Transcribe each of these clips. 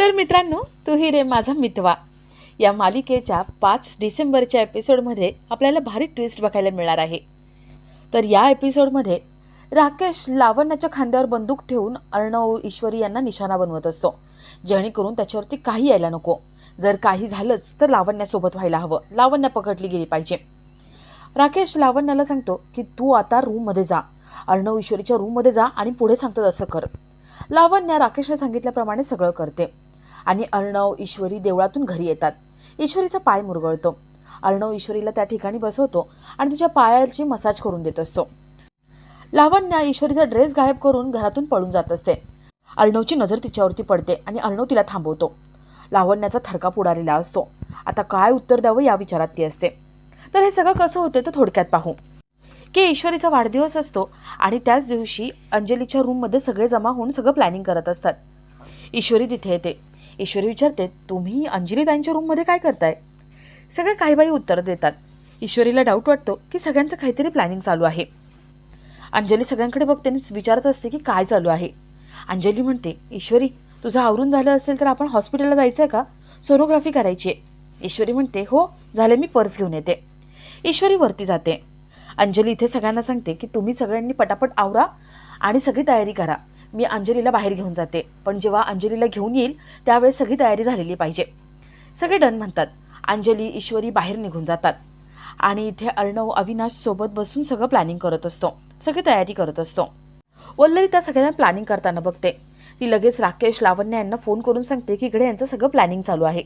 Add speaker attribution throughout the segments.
Speaker 1: तर मित्रांनो तू ही रे माझा मितवा. या मालिकेच्या पाच डिसेंबरच्या एपिसोडमध्ये आपल्याला भारी ट्विस्ट बघायला मिळणार आहे. तर या एपिसोडमध्ये राकेश लावण्याच्या खांद्यावर बंदूक ठेवून अर्णव ईश्वरी यांना निशाणा बनवत असतो. जेणेकरून त्याच्यावरती काही यायला नको. जर काही झालंच तर लावण्यासोबत व्हायला हवं. लावण्य पकडली गेली पाहिजे. राकेश लावण्याला सांगतो की तू आता रूममध्ये जा. अर्णव ईश्वरीच्या रूममध्ये जा आणि पुढे सांगतो तसं कर. लावण्या राकेशने सांगितल्याप्रमाणे सगळं करते. आणि अर्णव ईश्वरी देवळातून घरी येतात. ईश्वरीचा पाय मुरगळतो. अर्णव ईश्वरीला त्या ठिकाणी बसवतो आणि तिच्या पायाची मसाज करून देत असतो. लावण्या ईश्वरीचा ड्रेस गायब करून घरातून पळून जात असते. अर्णवची नजर तिच्यावरती पडते आणि अर्णव तिला थांबवतो. लावण्याचा थरकाप उडालेला असतो. आता काय उत्तर द्यावं या विचारात ती असते. तर हे सगळं कसं होतं तर थोडक्यात पाहू. की ईश्वरीचा वाढदिवस असतो आणि त्याच दिवशी अंजलीच्या रूममध्ये सगळे जमा होऊन सगळं प्लॅनिंग करत असतात. ईश्वरी तिथे येते. ईश्वरी विचारते तुम्ही अंजली ताईंच्या रूममध्ये काय करताय? सगळे काही बाई उत्तर देतात. ईश्वरीला डाऊट वाटतो की सगळ्यांचं काहीतरी प्लॅनिंग चालू आहे. अंजली सगळ्यांकडे बघते विचारत असते की काय चालू आहे. अंजली म्हणते ईश्वरी तुझं आवरून झालं असेल तर आपण हॉस्पिटलला जायचं आहे का? सोनोग्राफी करायची आहे ईश्वरी म्हणते हो झाले मी पर्स घेऊन येते. ईश्वरी वरती जाते. अंजली इथे सगळ्यांना सांगते की तुम्ही सगळ्यांनी पटापट आवरा आणि सगळी तयारी करा. मी अंजलीला बाहेर घेऊन जाते. पण जेव्हा अंजलीला घेऊन येईल त्यावेळेस सगळी तयारी झालेली पाहिजे. सगळे डन म्हणतात. अंजली ईश्वरी बाहेर निघून जातात. आणि इथे अर्णव अविनाश सोबत बसून सगळं प्लॅनिंग करत असतो. सगळी तयारी करत असतो. वल्लरी त्या सगळ्यांना प्लॅनिंग करताना बघते. ती लगेच राकेश लावण्य यांना फोन करून सांगते की इकडे यांचं सगळं प्लॅनिंग चालू आहे.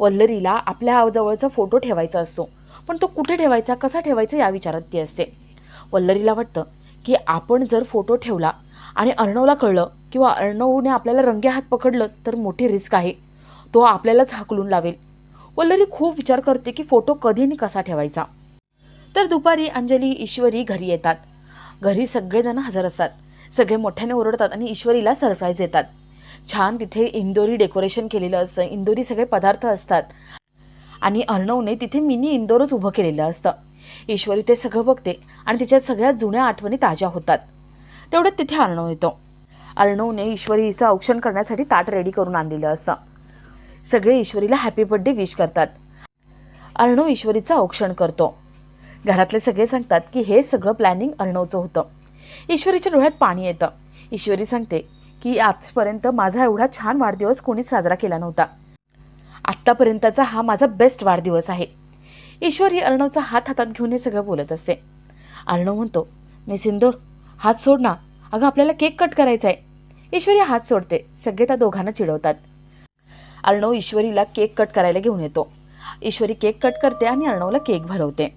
Speaker 1: वल्लरीला आपल्या जवळचा फोटो ठेवायचा असतो. पण तो कुठे ठेवायचा कसा ठेवायचा या विचारात ती असते. वल्लरीला वाटतं की आपण जर फोटो ठेवला आणि अर्णवला कळलं किंवा अर्णवने आपल्याला रंगे हात पकडलं तर मोठी रिस्क आहे. तो आपल्यालाच हाकलून लावेल. वल्लरी खूप विचार करते की फोटो कधी आणि कसा ठेवायचा. तर दुपारी अंजली ईश्वरी घरी येतात. घरी सगळेजण हजर असतात. सगळे मोठ्याने ओरडतात आणि ईश्वरीला सरप्राईज देतात. छान तिथे इंदोरी डेकोरेशन केलेलं असतं. इंदोरी सगळे पदार्थ असतात. आणि अर्णवने तिथे मिनी इंदोरच उभं केलेलं असतं. ईश्वरी ते सगळं बघते आणि तिच्या सगळ्या जुन्या आठवणी ताज्या होतात. तेवढ्यात तिथे अर्णव येतो. अर्णवने ईश्वरीचं औक्षण करण्यासाठी ताट रेडी करून आणलेलं असतं. सगळे ईश्वरीला हॅपी बर्थडे विश करतात. अर्णव ईश्वरीचं औक्षण करतो. घरातले सगळे सांगतात की हे सगळं प्लॅनिंग अर्णवचं होतं. ईश्वरीच्या डोळ्यात पाणी येतं. ईश्वरी सांगते की आजपर्यंत माझा एवढा छान वाढदिवस कोणीच साजरा केला नव्हता. आत्तापर्यंतचा हा माझा बेस्ट वाढदिवस आहे. ईश्वरी अर्णवचा हात हातात घेऊन हे सगळं बोलत असते. अर्णव म्हणतो मी सिंदूर हात सोड ना. अगं आपल्याला केक कट करायचा आहे ईश्वरी हात सोडते. सगळे त्या दोघांना चिडवतात. अर्णव ईश्वरीला केक कट करायला घेऊन येतो. ईश्वरी केक कट करते आणि अर्णवला केक भरवते.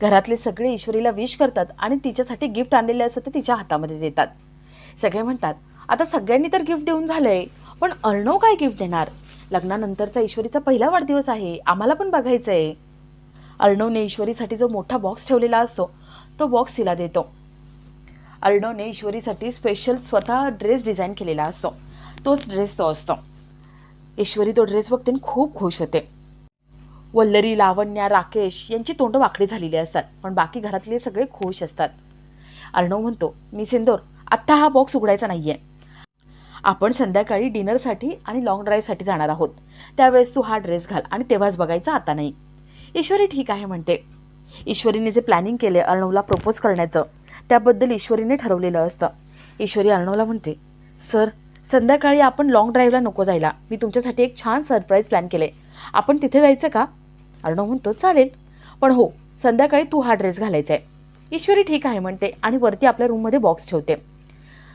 Speaker 1: घरातले सगळे ईश्वरीला विश करतात आणि तिच्यासाठी गिफ्ट आणलेले असतं ते तिच्या हातामध्ये देतात. सगळे म्हणतात आता सगळ्यांनी तर गिफ्ट देऊन झालंय पण अर्णव काय गिफ्ट देणार? लग्नानंतरचा ईश्वरीचा पहिला वाढदिवस आहे. आम्हाला पण बघायचं आहे अर्णवने ईश्वरीसाठी जो मोठा बॉक्स ठेवलेला असतो तो बॉक्स तिला देतो. अर्णवने ईश्वरीसाठी स्पेशल स्वतः ड्रेस डिझाईन केलेला असतो. तोच ड्रेस तो असतो. ईश्वरी तो ड्रेस बघते आणि खूप खुश होते. वल्लरी लावण्या राकेश यांची तोंड वाकडी झालेली असतात पण बाकी घरातले सगळे खुश असतात. अर्णव म्हणतो मी सिंदोर आत्ता हा बॉक्स उघडायचा नाही आहे आपण संध्याकाळी डिनरसाठी आणि लॉंग ड्राईव्हसाठी जाणार आहोत. त्यावेळेस तू हा ड्रेस घाल आणि तेव्हाच बघायचा आता नाही. ईश्वरी ठीक आहे म्हणते. ईश्वरीने जे प्लॅनिंग केले अर्णवला प्रपोज करण्याचं त्याबद्दल ईश्वरीने ठरवलेलं असतं. ईश्वरी अर्णवला म्हणते सर संध्याकाळी आपण लॉंग ड्राईव्हला नको जायला. मी तुमच्यासाठी एक छान सरप्राईज प्लॅन केले. आपण तिथे जायचं का? अर्णव म्हणतो चालेल. पण हो संध्याकाळी तू हा ड्रेस घालायचा आहे ईश्वरी ठीक आहे म्हणते आणि वरती आपल्या रूममध्ये बॉक्स ठेवते.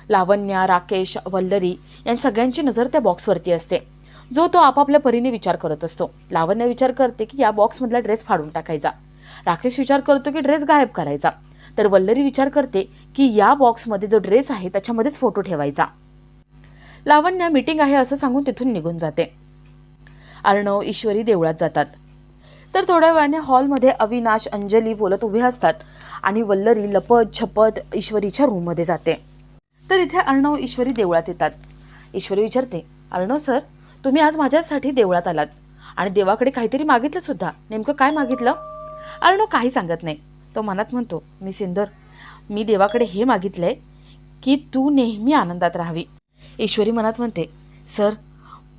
Speaker 1: लावण्या राकेश वल्लरी या सगळ्यांची नजर त्या बॉक्सवरती असते. जो तो आपापल्या परीने विचार करत असतो. लावण्य विचार करते की या बॉक्समधला ड्रेस फाडून टाकायचा. राकेश विचार करतो की ड्रेस गायब करायचा. तर वल्लरी विचार करते की या बॉक्समध्ये जो ड्रेस आहे त्याच्यामध्येच फोटो ठेवायचा. लावण्य मीटिंग आहे असं सांगून तिथून निघून जाते. अर्णव ईश्वरी देवळात जातात. तर थोड्या वेळाने हॉलमध्ये अविनाश अंजली बोलत उभे असतात आणि वल्लरी लपत छपत ईश्वरीच्या रूममध्ये जाते. तर इथे अर्णव ईश्वरी देवळात येतात. ईश्वरी विचारते अर्णव सर तुम्ही आज माझ्यासाठी देवळात आलात. आणि देवाकडे काहीतरी मागितलं सुद्धा. नेमकं काय मागितलं? अर्णव काही सांगत नाही. तो मनात म्हणतो मी सिंदर मी देवाकडे हे मागितलंय की तू नेहमी आनंदात राहावी. ईश्वरी मनात म्हणते सर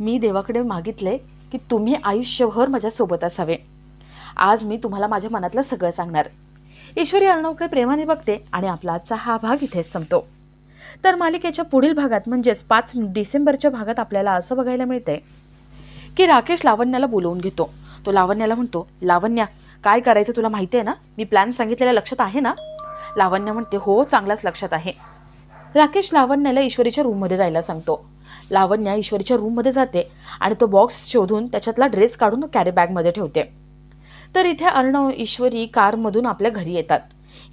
Speaker 1: मी देवाकडे मागितले की तुम्ही आयुष्यभर माझ्यासोबत असावे. आज मी तुम्हाला माझ्या मनातलं सगळं सांगणार. ईश्वरी अर्णवकडे प्रेमाने बघते आणि आपला आजचा हा भाग इथेच संपतो. तर मालिकेच्या पुढील भागात म्हणजेच पाच डिसेंबरच्या भागात आपल्याला असं बघायला मिळतंय की राकेश लावण्याला बोलवून घेतो. तो लावण्याला म्हणतो लावण्या काय करायचं तुला माहिती आहे ना? मी प्लॅन सांगितलेल्या लक्षात आहे ना? लावण्या म्हणते हो चांगलाच लक्षात आहे. राकेश लावण्याला ईश्वरीच्या रूममध्ये जायला सांगतो. लावण्या ईश्वरीच्या रूममध्ये जाते आणि तो बॉक्स शोधून त्याच्यातला ड्रेस काढून कॅरी बॅगमध्ये ठेवते. तर इथे अर्णव ईश्वरी कारमधून आपल्या घरी येतात.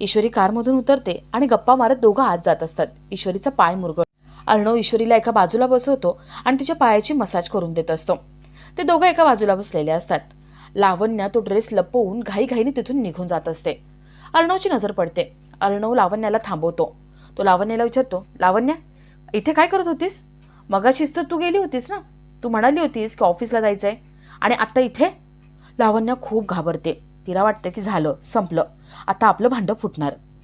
Speaker 1: ईश्वरी कारमधून उतरते आणि गप्पा मारत दोघं आत जात असतात. ईश्वरीचा पाय मुरगळ अर्णव ईश्वरीला एका बाजूला बसवतो आणि तिच्या पायाची मसाज करून देत असतो. ते दोघं एका बाजूला बसलेले असतात. लावण्या तो ड्रेस लपवून घाईघाईने तिथून निघून जात असते. अर्णवची नजर पडते. अर्णव लावण्याला थांबवतो. तो लावण्याला विचारतो लावण्या इथे काय करत होतीस? मगाशीच तर तू गेली होतीस ना? तू म्हणाली होतीस की ऑफिसला जायचंय आणि आत्ता इथे? लावण्या खूप घाबरते. तिला वाटतं की झालं संपलं. आता आपलं भांडं फुटणार.